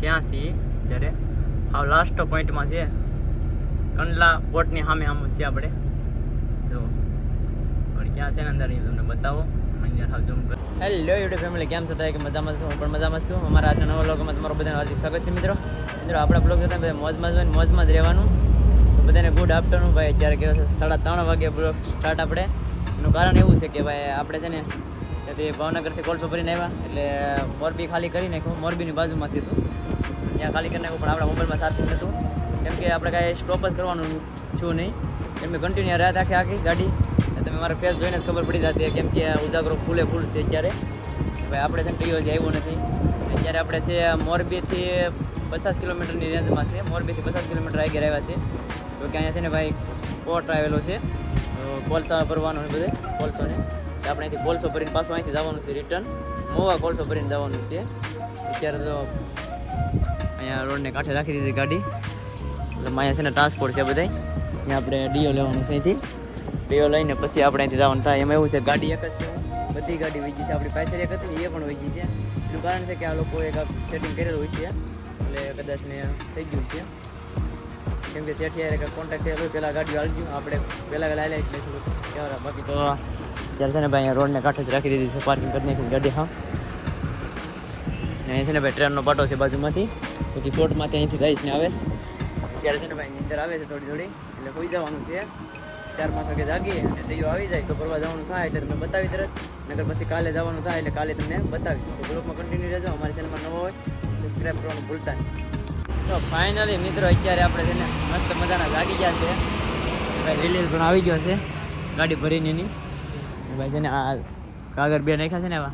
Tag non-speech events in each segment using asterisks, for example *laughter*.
ક્યાં છીએ? જ્યારે હાવ લાસ્ટ પોઈન્ટમાં છે કંડલા પોર્ટની સામે સામે છે આપણે. જો ક્યાં છે ને અંદર તમને બતાવો. હેલો યુટ્યુબ ફેમિલી કેમ છો કે મજામાં છું, હું પણ મજામાં છું. અમારા આજના નવા લોકોમાં તમારું બધાને હાર્દિક સ્વાગત છે મિત્રો. મિત્રો, આપણા બ્લોગ જોતા બધા મોજમાં જ હોય મોજમાં જ રહેવાનું. તો બધાને ગુડ આફ્ટરનૂન ભાઈ. અત્યારે કેવો સાડા ત્રણ વાગે બ્લોગ સ્ટાર્ટ આપણે. એનું કારણ એવું છે કે ભાઈ, આપણે છે ને ત્યાંથી ભાવનગરથી કોલસો ભરીને આવ્યા. એટલે મોરબી ખાલી કરી નાખ્યું. મોરબીની બાજુમાંથી હતું. ત્યાં ખાલી કરી નાખ્યું, પણ આપણા મોબાઈલમાં ચાર્જિંગ નહોતું કેમ કે આપણે કાંઈ સ્ટોપ જ કરવાનું છું નહીં. કેમ કે કન્ટિન્યુ રાત આખી આખી ગાડી. તમે મારા ફેસ જોઈને જ ખબર પડી જતી કેમ કે ઉજાગરો ફૂલે ફૂલ છે અત્યારે. ભાઈ આપણે છે ડીઓ જે આવ્યું નથી. અત્યારે આપણે છે મોરબીથી પચાસ કિલોમીટરની રેન્જમાં છે. મોરબીથી પચાસ કિલોમીટર આગળ આવ્યા છે. તો કે અહીંયા છે ને ભાઈ, કોટ આવેલો છે. કોલસા ભરવાનો ને બધે કોલસો ને તો આપણે અહીંથી કોલસો ભરીને પાછું અહીંથી જવાનું છે રિટર્ન મોવા કોલસો ભરીને જવાનું છે. અત્યારે તો અહીંયા રોડને કાંઠે રાખી દીધી ગાડી. એટલે અહીંયા છે ને ટ્રાન્સપોર્ટ છે બધાય. ત્યાં આપણે ડીઓ લેવાનું છે અહીંથી. ડીઓ લઈને પછી આપણે અહીંથી જવાનું થાય. એમાં એવું છે, ગાડી એક જ છે. બધી ગાડી વેચી છે. આપણી પાછળ એક હતી એ પણ વેચી છે. એનું કારણ છે કે આ લોકો એક સેટિંગ કરેલું હોય છે. એટલે કદાચ ને થઈ ગયું છે. કેમ કે ત્યાંથી કોન્ટેક્ટ થયેલો પહેલાં ગાડીઓ હાલજો આપણે પહેલાં પહેલાં એટલે બાકી તો ત્યારે છે ને ભાઈ અહીંયા રોડને કાંઠે જ રાખી દીધી છે પાર્કિંગ કરી નાખી ગાડી, હા. અહીંયા અહીં છે ને ભાઈ ટ્રેનનો પાટો છે બાજુમાંથી. પછી કોર્ટમાંથી અહીંથી જઈશ ને આવે. અત્યારે છે ને ભાઈ નીંદર આવે છે થોડી થોડી. એટલે કોઈ જવાનું છે. ચાર પાંચ વાગે જાગીએ અને દૈયો આવી જાય તો ફરવા જવાનું થાય એટલે તમને બતાવી તરત. નકર પછી કાલે જવાનું થાય એટલે કાલે તમને બતાવીશ. બ્લોગમાં કન્ટિન્યુ રહેજો, અમારી ચેનલમાં નવો હોય સબસ્ક્રાઈબ કરવાનું ભૂલતા નહીં. તો ફાઇનલી મિત્રો, અત્યારે આપણે છે ને મસ્ત મજાના જાગી ગયા છે. ભાઈ રિલીઝ પણ આવી ગયો છે. ગાડી ભરીને એની. ભાઈ છે ને આ કાગળ બે નાખ્યા છે ને એવા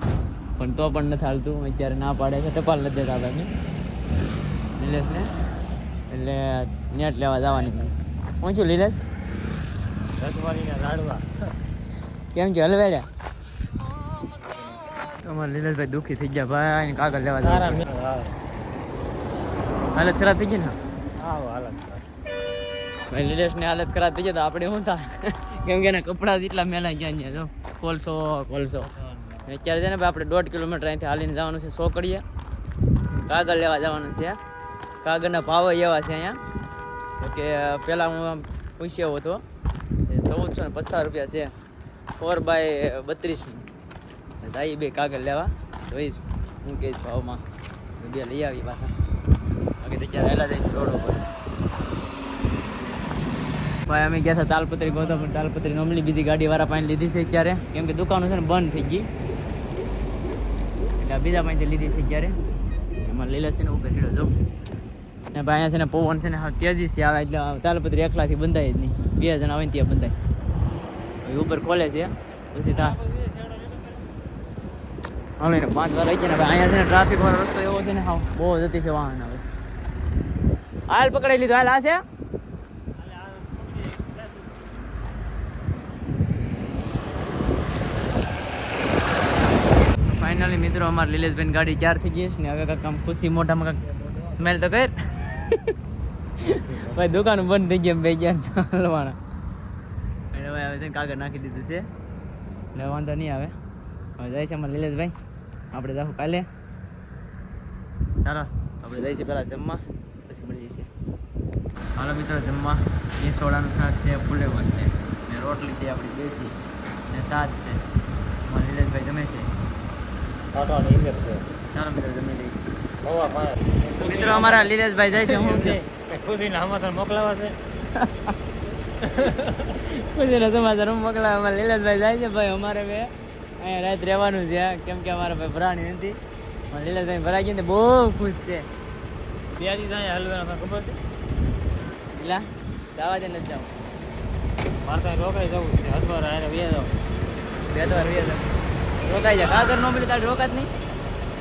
પણ તો પણ નથી હાલતું અત્યારે ના પાડે છે ટપાલ નથી દેતા ભાઈને નિલેશને એટલે નેટ લેવા જવાની છે. પહોંચ્યું લીલેશ? કેમ છે હલવેડ્યા અમારે લીલેશભાઈ દુઃખી થઈ ગયા ભાઈ કાગળ લેવા જવા હાલત ખરાબ થઈ ગઈ ને? હાલત ભાઈ નિલેશની હાલત ખરાબ થઈ જાય તો આપણે શું થાય? કેમ કે એના કપડાં જેટલા મેલા ગયા ત્યાં જો. કોલસો કોલસો. અત્યારે છે ને ભાઈ આપણે દોઢ કિલોમીટર અહીંથી હાલીને જવાનું છે સોકડીએ. કાગળ લેવા જવાનું છે કાગળના ભાવ એવા છે અહીંયા. તો કે પહેલાં હું આમ પૂછ્યો હતો ચૌદસો ને પચાસ રૂપિયા છે. ફોર બાય બત્રીસ. જાય બે કાગળ લેવા. જોઈશ હું કહીશ ભાવમાં. બે લઈ આવી પાછા. બાકી તો ત્યારે હેલા જઈશ રોડ ઉપર. ભાઈ, અમે ગયા હતા તાલપત્રી ગોતા પણ તાલપત્રી નોર્મલી બીજી ગાડી વાળા પાસે લીધી છે અત્યારે. કેમ કે દુકાનો છે ને બંધ થઈ ગઈ. એટલે બીજા પાસેથી લીધી છે અત્યારે. એમાં લીલા છે ને ઉપર હીડો જો. ને ભાઈ, અહીંયા છે ને પવન છે ને તેજી છે આવે, એટલે તાલપત્રી એકલાથી બંધાય જ નહીં. બે જણા હોય ત્યાં બંધાય. ઉપર ખોલે છે. પછી તા હવે પાંચ વાર આવી ને અહીંયા છે ને ટ્રાફિક વાળો રસ્તો એવો છે ને બહુ જતી છે વાહન હવે હાલ પકડાઈ લીધો. હાલ આ છે? ફાઇનલી મિત્રો, અમારે લીલેશભાઈ ગાડી ચાર થઈ ગઈ છે ને હવે કાંક આમ ખુશી મોઢામાં કાંક સ્મેલ તો કર. ભાઈ, દુકાન બંધ થઈ ગયા બે ગયા હલવાના. એટલે ભાઈ, હવે કાગળ નાખી દીધું છે. એટલે વાંધો નહીં આવે. હવે જાય છે અમારે લીલેશભાઈ. આપણે જાઉં કાલે. ચાલો, આપણે જઈશું પહેલાં જમવા. પછી મળી જઈએ હાલો મિત્રો, જમવા. એ સોડાનું શાક છે ફુલેવર છે. ને રોટલી છે, આપણી દેશી. ને સાસ છે. છે ચાલો મિત્રો જમી લઈએ મિત્રો અમારા લીલેશભાઈ જાય છે હું ખુશીને સમાચાર મોકલાવા છે. ખુશીનો સમાચાર હું મોકલાવા અમારે લીલેશભાઈ જાય છે ભાઈ અમારે બે. અહીંયા રાત રહેવાનું છે કેમ કે અમારા ભાઈ ભરાણી નથી. પણ લીલેશભાઈ ભરાઈ ગયા ને બહુ ખુશ છે. ત્યાંથી ત્યાં હલવાનો ખબર છે? એટલે જવા દે નથી જાવ મારે ત્યાં રોકાઈ જવું છે. અથવા હારે વ્યા જાવ બે વાર વ્યા જાવ. રોકાઈ જાય. કાગર નો મળે તારે રોકાત નહીં.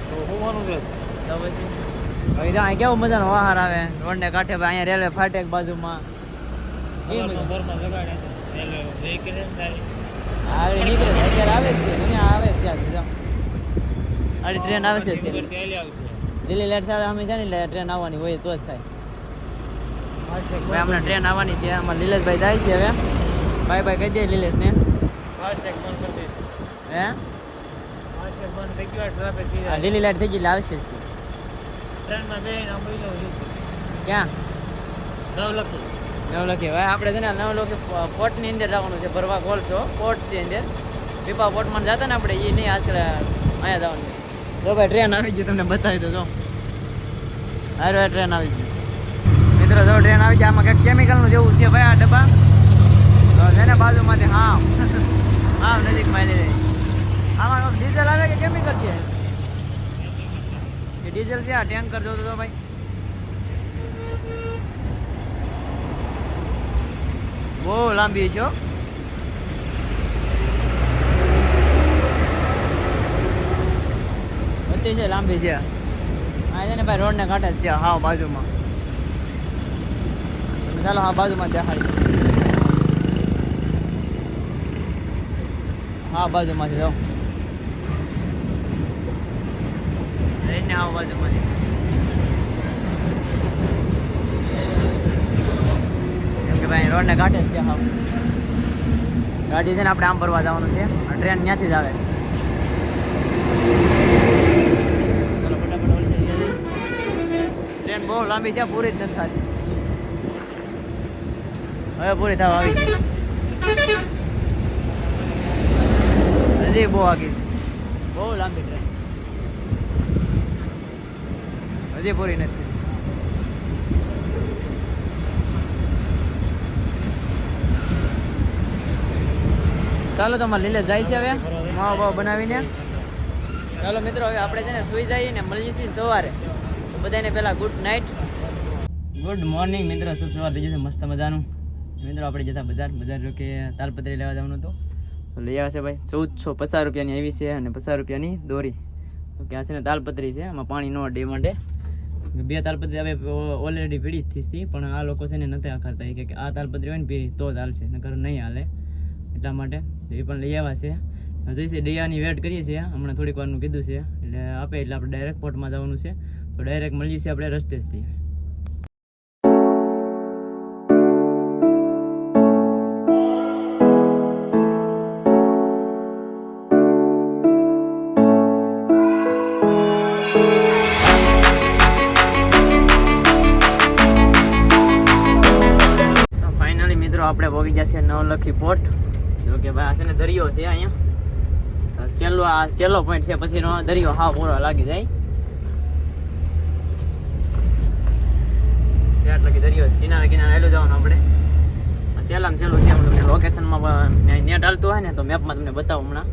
તો હું માનું છે? તો પછી? હવે તો અહીં કેવું મજાનો વાહન આવે. રોડને કાંઠે ભાઈ અહીંયા રેલવે ફાટેક બાજુમાં. ને આગળ જ ટ્રેન આવે છે દિલ્હી લેટ સાડે અમે ને ટ્રેન આવવાની હોય તો જ થાય. હમણાં ટ્રેન આવવાની છે. અમારે લીલેશભાઈ જાય છે હવે. બાય બાય કહી દે લીલેશ દઈશ હે? લીલી લાઈટ થઈ ગઈ લાવશે ટ્રેનમાં છું. ક્યાં? નવલખી. નવલખી. ભાઈ આપણે છે ને નવલખી પોર્ટની અંદર જવાનું છે ભરવા કોલસો પોર્ટ છે અંદર. પીપા પોર્ટમાં જતા ને આપણે એ નહીં આશરે અહીંયા જવાનું જો ભાઈ ટ્રેન આવી ગઈ તમને બતાવી દો જો. હારે ટ્રેન આવી ગઈ મિત્રો જો ટ્રેન આવી ગઈ આમાં કંઈક કેમિકલનું જેવું છે ભાઈ આ ડબ્બા. છે ને બાજુમાંથી હા *laughs* હા નજીકમાં લઈ આમાં ડીઝલ આવે કે કેમિકલ છે? એ ડીઝલ છે, આ ટેન્કર જોતો તો ભાઈ. બહુ લાંબી છે છે લાંબી છે. આ છે ને ભાઈ રોડ ને કાંઠે જ છે, હા, બાજુમાં. ચાલો હા, બાજુમાં દેખાડી હા બાજુમાંથી જાઓ રહીને હા આવવા કેમ કે ભાઈ રોડ ને કાંઠે જ ગાડી છે ને આપણે આમ ફરવા જવાનું છે. ટ્રેન ત્યાંથી જ આવે. ટ્રેન બહુ લાંબી છે, પૂરી જ નથી થતી. હવે પૂરી થવા આવી. હજી બહુ આગી. બહુ લાંબી ટ્રેન હજી પૂરી નથી. ચાલો તમારે લીલે જાય છે હવે. માવા બાવા બનાવીને. ચાલો મિત્રો, હવે આપણે છે ને સુઈ જઈએ ને મળીએ છીએ સવારે. તો બધાને પહેલાં ગુડ નાઇટ ગુડ મોર્નિંગ મિત્રો, શુભ સવાર થઈ જશે મસ્ત મજાનું? મિત્રો, આપણે જતા બજાર. બજાર જો કે તાલપત્રી લેવા જવાનું હતું. તો લઈ આવશે ભાઈ, ચૌદસો પચાસ રૂપિયાની આવી છે અને પચાસ રૂપિયાની દોરી. તો આ છે ને તાલપત્રી છે, આમાં પાણી ન ડે માટે. બે તાલપત્રી હવે ઓલરેડી પીડી થઈ પણ આ લોકો છે ને નથી આખરતા એ કે આ તાલપત્રી હોય ને પીડી, તો જ હાલશે, નકર નહીં હાલે. એટલા માટે એ પણ લઈ આવ્યા છે. જોઈશે ડૈયાની વેટ કરીએ છીએ. હમણાં થોડીક વારનું કીધું છે. એટલે આપે, એટલે આપણે ડાયરેક્ટ પોર્ટમાં જવાનું છે. તો ડાયરેક્ટ મળીએ છીએ આપણે રસ્તે નવલખી પોર્ટ જો કે ભાઈ આ છે ને દરિયો છે અહીંયા. છેલ્લો આ છેલ્લો પોઈન્ટ છે, પછી દરિયો હા પૂરો લાગી જાય. ત્યાં લગી દરિયો છે. કિનારે કિનારે હેલું જવાનું આપણે. છેલ્લામાં છેલ્લું છે લોકેશનમાં નેટ હાલતું હોય ને, તો મેપમાં તમને બતાવું હમણાં.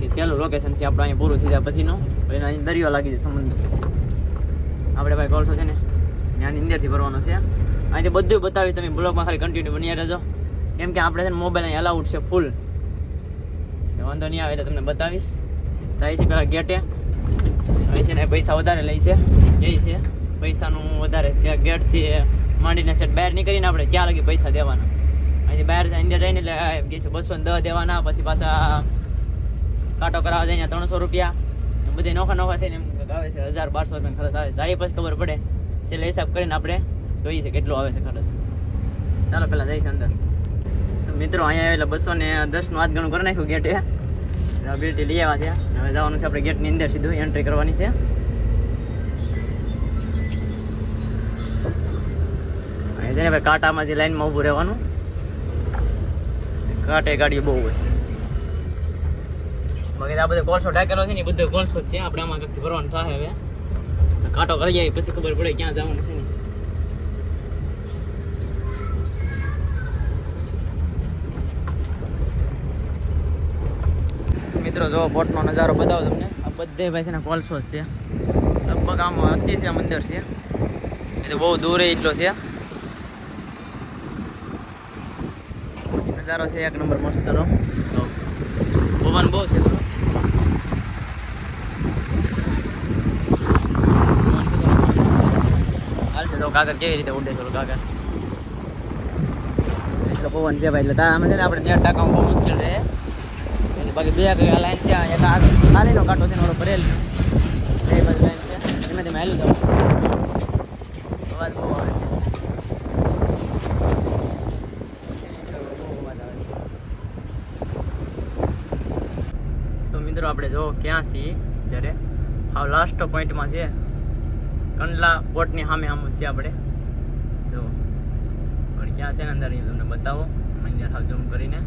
કે છેલ્લું લોકેશન છે, આપણે અહીંયા પૂરું થઈ જાય પછીનો. પછી અહીં દરિયો લાગી જાય સમુદ્ર. આપણે ભાઈ કોલસો છે ને ત્યાંની અંદરથી ભરવાનો છે. અહીંથી બધું બતાવી તમે બ્લોગમાં ખાલી કન્ટિન્યુ બની રહેજો. કેમ કે આપણે છે ને મોબાઈલ અહીં અલાઉડ છે ફૂલ વાંધો નહીં આવે એટલે તમને બતાવીશ. જાય છે પેલા ગેટે અહીં છે ને પૈસા વધારે લે છે. એ છે. પૈસાનું વધારે ત્યાં ગેટથી માંડીને સેટ બહાર નીકળીને આપણે ક્યાં લગી પૈસા દેવાના. અહીંથી બહાર અંદર રહીને એટલે એમ કહે છે બસો ને દેવાના, પછી પાછા કાંટો કરાવવા જઈને ત્રણસો રૂપિયા. બધી નોખા નોખા થઈને એમ આવે છે, હજાર, બારસો રૂપિયા ખર્ચ આવે જાય પછી ખબર પડે. છેલ્લે હિસાબ કરીને આપણે જોઈએ છે કેટલું આવે છે ખર્ચ. ચાલો પહેલાં જઈશ અંદર. મિત્રો, અહીંયા એટલે બસો ને દસનું હાથ ગણું કરી નાખ્યું ગેટે. બેટી લઈ આવ્યા છે. હવે જવાનું છે આપણે ગેટની અંદર સીધું એન્ટ્રી કરવાની છે. છે ને કાંટામાં જે લાઈનમાં ઊભું રહેવાનું. કાંટે ગાડી બહુ હોય. બાકી આ બધો કોલસો ઢાકેલો છે ને બધો કોલસો છે. આપણે આમાં કંઈક ભરવાનું થાય હવે. કાંટો કરી જાય પછી ખબર પડે ક્યાં જવાનું છે ને. મિત્રો જો બોટનો નજારો બતાવો તમને. આ બધે ભાઈ છે ને કોલસો છે. લગભગ આમ અતિશય મંદિર છે. એ તો બહુ દૂર એટલો છે. નજારો છે એક નંબર મસ્ત નો તો પવન બહુ છે. હાલશે તો કાગળ કેવી રીતે ઉડે છે કાગર એટલો પવન છે ભાઈ, એટલે છે ને આપણે ત્યાં ટાંકવામાં બહુ મુશ્કેલ છે. બાકી બે કઈ લાઈન છે, એક ખાલીનો કાંટો છે ઓલો ભરેલ. બે બાજુ લાઈન છે. ધીમે ધીમે હાલ્યું જાવ. તો મિત્રો આપણે જો ક્યાં છીએ જ્યારે હાવ લાસ્ટ પોઈન્ટમાં છે કંડલા પોર્ટની સામે સામે છે આપણે. જો પણ ક્યાં છે ને અંદર તમને બતાવો. અંદર હાવ ઝૂમ કરીને.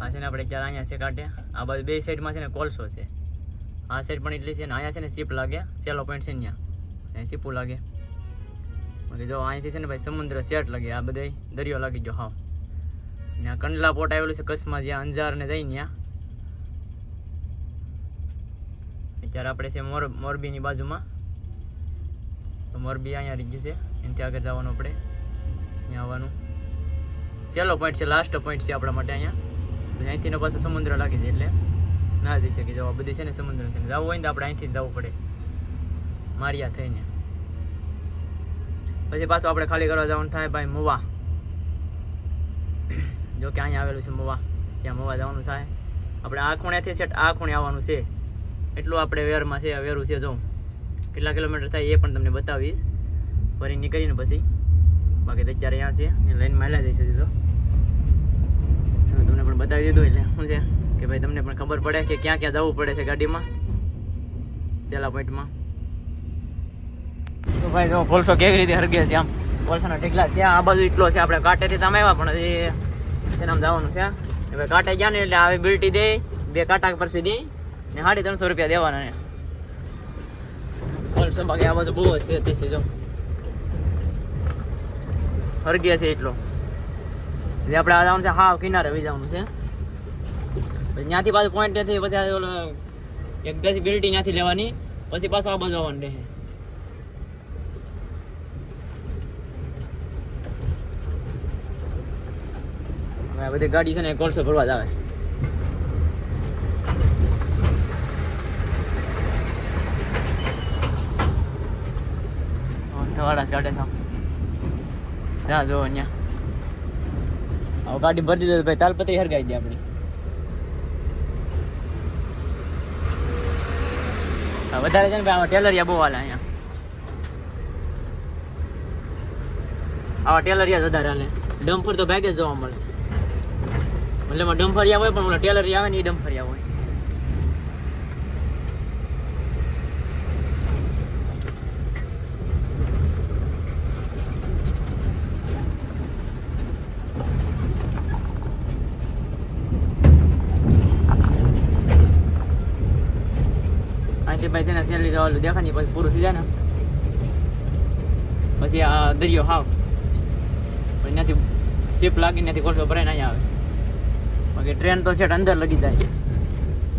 આ છે ને આપણે ચાર અહીંયા છે કાંઠે. આ બાજુ બે સાઈડમાં છે ને કોલસો છે. આ સાઈડ પણ એટલી છે ને અહીંયા છે ને સીપ લાગે. સેલો પોઈન્ટ છે ત્યાં અહીંયા. સીપું લાગે. જો અહીંથી છે ને ભાઈ સમુદ્ર સેટ લાગે. આ બધા દરિયો લાગી ગયો, હાવ. ને આ કંડલા પોટ આવેલું છે કચ્છમાં, જ્યાં અંજાર ને જઈ ત્યાં અત્યારે આપણે છે મોર, મોરબીની બાજુમાં. તો મોરબી અહીંયા રહી ગયું છે. એનાથી આગળ જવાનું આપણે. અહીંયા આવવાનું. સેલો પોઈન્ટ છે, લાસ્ટ પોઈન્ટ છે આપણા માટે અહીંયા. અહીંથી ને પાછું સમુદ્ર લાગી જાય એટલે ના જઈ શકે જવા બધી છે ને સમુદ્ર છે. ને જવું હોય ને તો આપણે અહીંથી જવું પડે. મારિયા થઈને. પછી પાછું આપણે ખાલી કરવા જવાનું થાય ભાઈ મુવા. જો કે અહીંયા આવેલું છે મુવા. ત્યાં મુવા જવાનું થાય. આપણે આ ખૂણેથી છે, આ ખૂણે આવવાનું છે. એટલું આપણે વેરમાં છે વેરું છે જો. કેટલા કિલોમીટર થાય એ પણ તમને બતાવીશ. ફરી નીકળીને પછી. બાકી તો અત્યારે અહીંયા છે લાઈન માયલા છે દીધો તમને પણ બતાવી દીધું એટલે શું છે કે ભાઈ તમને પણ ખબર પડે કે ક્યાં ક્યાં જવું પડે છે ગાડીમાં. છેલ્લા પોઈન્ટમાં. તો ભાઈ જો કોલસો કેવી રીતે હરગે છે આમ. કોલસાના ઢીકલા છે, આ બાજુ એટલો છે, આપણે કાંટેથી તમે આવ્યા પણ હજી છે જવાનું છે હવે કાંટે ગયા ને એટલે આવી બિલ્ટી દે, બે કાંટા પર દે, ને સાડી ત્રણસો રૂપિયા દેવાના ને કોલસો બાકી આ બાજુ બહુ છે તે જો. હરગે છે એટલો. એટલે આપણે આ જવાનું છે હા કિનારે વી જવાનું છે. ત્યાંથી પાછું પોઈન્ટ નથી પછી ઓલો એક બેસી બિલ્ટી ત્યાંથી લેવાની, પછી પાછું આ બાજુ આવવાનું રહે બધી ગાડી છે ને કોલસો ભરવા જ આવે. વાળા થાવ. ત્યાં જો અહીંયા. ગાડી ભરી દીધો ભાઈ તાલપત્રી હરગાઈ દે આપણી હા, વધારે છે ને ભાઈ ટેલરિયા બહુ હાલે અહીંયા. આવા ટેલરિયા વધારે હાલે. ડમ્પર તો ભાગે જ જોવા મળે. એટલે ડમ્ફરિયા હોય પણ ટેલરિયા આવે ને એ ડમ્ફરિયા હોય અહીંથી ભાઈ છે ને સેલી જવાનું દેખાય ને પછી પૂરું થઈ જાય ને. પછી શિપ લાગી ત્યાંથી કોલસો ભરાઈને અહીંયા આવે. બાકી ટ્રેન તો છેટ અંદર લગી જાય.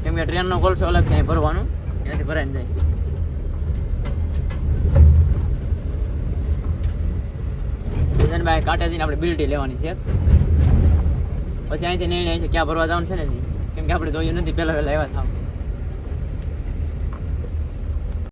કેમ કે ટ્રેનનો કોલસો અલગ છે ભરવાનું. ત્યાંથી ભરાઈને જાય. બીજાને ભાઈ કાંટેથી આપણે બિલ્ટી લેવાની છે. પછી અહીંથી નિર્ણય છે ક્યાં ભરવા જવાનું છે ને કેમ કે આપણે જોયું નથી, પહેલા વહેલા એવા થાવ.